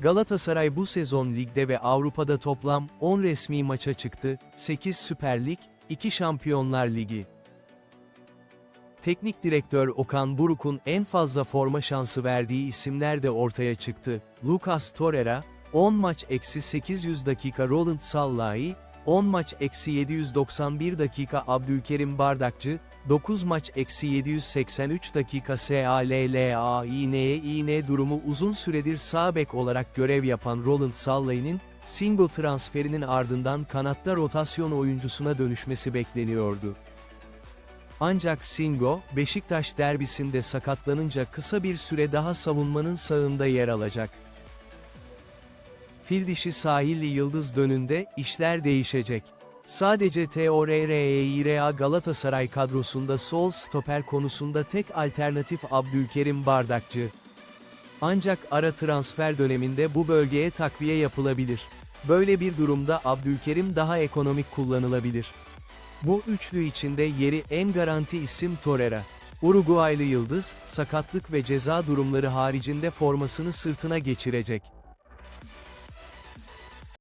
Galatasaray bu sezon ligde ve Avrupa'da toplam 10 resmi maça çıktı, 8 Süper Lig, 2 Şampiyonlar Ligi. Teknik direktör Okan Buruk'un en fazla forma şansı verdiği isimler de ortaya çıktı. Lucas Torreira, 10 maç eksi 800 dakika Roland Sallai, 10 maç eksi 791 dakika Abdülkerim Bardakçı, 9 maç eksi 783 dakika SALLAINE durumu uzun süredir sağ bek olarak görev yapan Roland Sallai'nin, single transferinin ardından kanatta rotasyon oyuncusuna dönüşmesi bekleniyordu. Ancak Singo, Beşiktaş derbisinde sakatlanınca kısa bir süre daha savunmanın sağında yer alacak. Fil dişi sahilli yıldız dönünde, işler değişecek. Sadece TORREIRA Galatasaray kadrosunda sol stoper konusunda tek alternatif Abdülkerim Bardakçı. Ancak ara transfer döneminde bu bölgeye takviye yapılabilir. Böyle bir durumda Abdülkerim daha ekonomik kullanılabilir. Bu üçlü içinde yeri en garanti isim Torreira. Uruguaylı yıldız, sakatlık ve ceza durumları haricinde formasını sırtına geçirecek.